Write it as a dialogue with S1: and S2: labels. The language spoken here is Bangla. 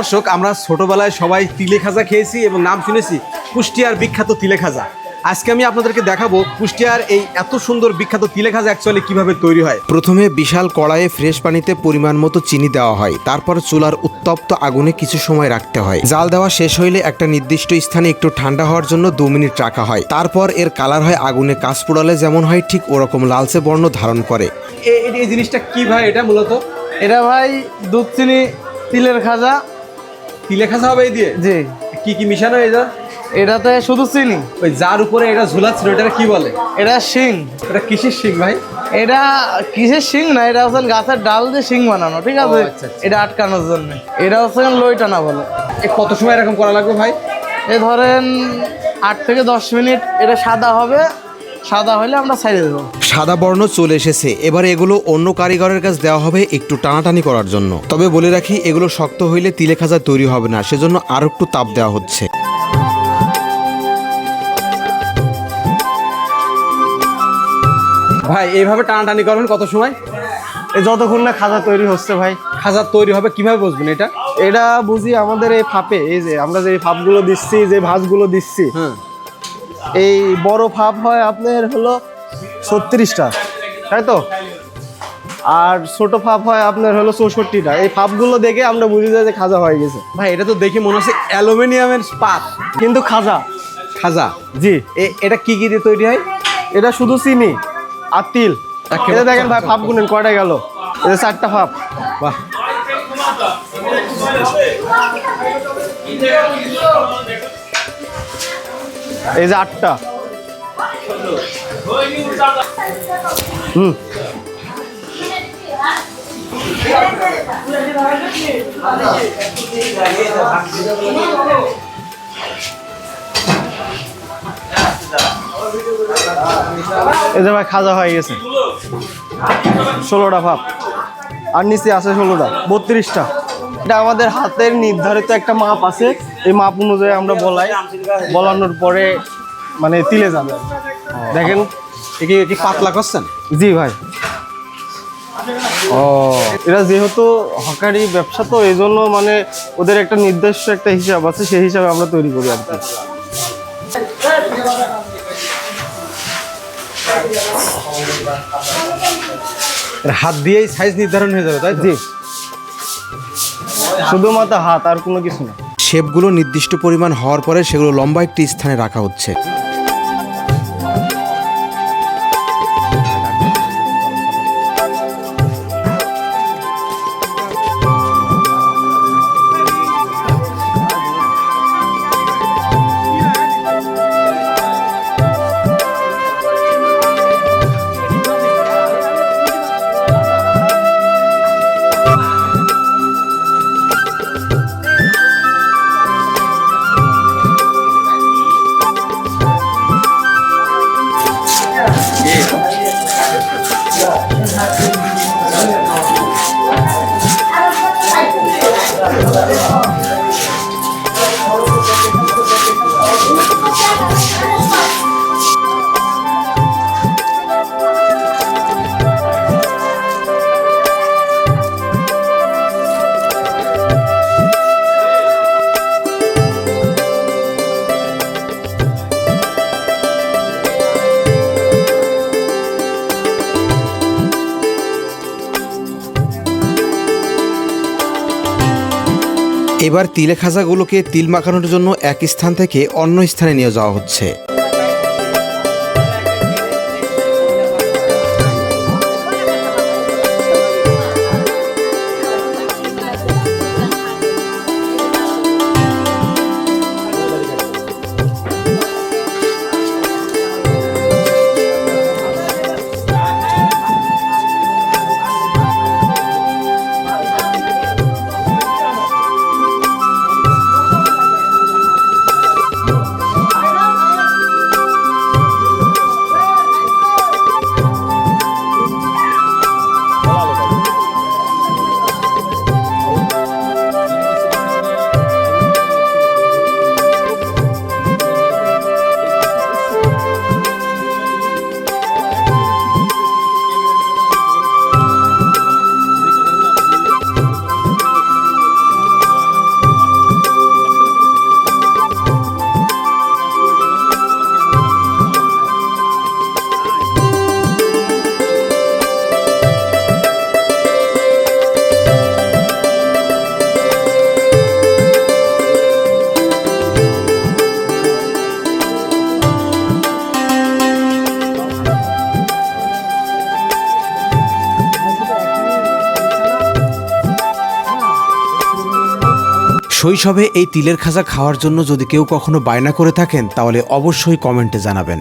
S1: দর্শক আমরা ছোটবেলায় সবাই তিলে খাজা খেয়েছি এবং নাম শুনেছি কুষ্টিয়ার বিখ্যাত তিলে খাজা। আজকে আমি আপনাদেরকে দেখাবো কুষ্টিয়ার এই এত সুন্দর বিখ্যাত তিলে খাজা অ্যাকচুয়ালি কীভাবে তৈরি হয়।
S2: প্রথমে বিশাল কড়াইয়ে ফ্রেশ পানিতে পরিমাণ মতো চিনি দেওয়া হয় তারপর চুলার উত্তপ্ত আগুনে কিছু সময় রাখতে হয়। জাল দেওয়া শেষ হইলে একটা নির্দিষ্ট স্থানে একটু ঠান্ডা হওয়ার জন্য দু মিনিট রাখা হয় তারপর এর কালার হয় আগুনে কাজ পোড়ালে যেমন হয় ঠিক ওরকম লালচে বর্ণ ধারণ করে।
S1: এ- এই জিনিসটা কি ভাই? এটা মূলত?
S3: এটা ভাই দুধ চিনি তিলের খাজা
S1: তিলে খাজা হবে এই দিয়ে?
S3: জি।
S1: কি কি মিশানো এটা?
S3: এটাতে শুধু চিনি
S1: ওই যার উপরে এটা ঝুলাচ্ছিল এটা কি বলে?
S3: এটা শিং
S1: এটা কিসের শিখ ভাই?
S3: এটা কিসের শিং না এটা হচ্ছে গাছের ডাল দিয়ে শিং বানানো ঠিক আছে?
S1: আচ্ছা, আচ্ছা।
S3: এটা আটকানোর জন্য। এটা হচ্ছে লই টানা বলে
S1: কত সময় এরকম করা লাগবে ভাই?
S3: এ ধরেন আট থেকে দশ মিনিট এটা সাদা হবে সাদা হলে আমরা ছাড়িয়ে দেবো।
S2: সাদা বর্ণ চলে এসেছে। এবার এগুলো অন্য কারিগরের কাছে দেওয়া হবে একটু টানাটানি করার জন্য। তবে বলে রাখি এগুলো শক্ত হইলে তিলে খাজা তৈরি হবে না সেজন্য আরও একটু তাপ দেওয়া হচ্ছে।
S1: ভাই এইভাবে টানাটানি করবেন কত সময়?
S3: এই যতক্ষণ না খাজা তৈরি হচ্ছে ভাই।
S1: খাজা তৈরি হবে কীভাবে বুঝবেন এটা?
S3: এটা বুঝি আমাদের এই ফাপে এই যে আমরা যে ফাপগুলো দিচ্ছি যে ভাঁজগুলো দিচ্ছি
S1: হ্যাঁ।
S3: এই বড় ফাপ হয় আপনার হলো ছত্রিশটা তাই তো? আর ছোট ফাপ হয় আপনার হলো চৌষট্টিটা। এই ফাপগুলো দেখে আমরা বুঝি যাই যে খাজা হয়ে গেছে।
S1: ভাই এটা তো দেখে মনে হচ্ছে অ্যালুমিনিয়ামের পাত
S3: কিন্তু খাজা।
S1: খাজা।
S3: জি।
S1: এটা কি কি দিয়ে তৈরি হয়?
S3: এটা শুধু চিনি আর তিল। এটা দেখেন ভাই ফাপ গুনেন কয়টা গেল? এটা চারটা ফাপ
S1: বাহ।
S3: এই যে আটটা। হুম। এই যে ভাই, খাজা হয়ে গেছে। ষোলোটা ভাব। আর নিচে আছে ষোলোটা, বত্রিশটা। এটা আমাদের হাতের নির্ধারিত একটা মাপ আছে। এই মাপ অনুযায়ী আমরা বলাই। বলানোর পরে মানে তিলে যাবে। দেখেন
S1: এ কি- পাতলা করছেন?
S3: জি ভাই। ও এটা যেহেতু হকারি ব্যবসা তো এই জন্য মানে ওদের একটা নির্দিষ্ট একটা হিসাব আছে সেই হিসাবে আমরা তৈরি করি আর কি।
S1: হাত দিয়েই সাইজ নির্ধারণ হয়ে যাবে তাই
S3: জি। শুধুমাত্র হাত, আর কোনো কিছু না।
S2: শেপগুলো নির্দিষ্ট পরিমাণ হওয়ার পরে সেগুলো লম্বা একটি স্থানে রাখা হচ্ছে। এবার তিলে খাজাগুলোকে তিল মাখানোর জন্য এক স্থান থেকে অন্য স্থানে নিয়ে যাওয়া হচ্ছে। শৈশবে এই তিলের খাজা খাওয়ার জন্য যদি কেউ কখনো বায়না করে থাকেন, তাহলে অবশ্যই কমেন্টে জানাবেন।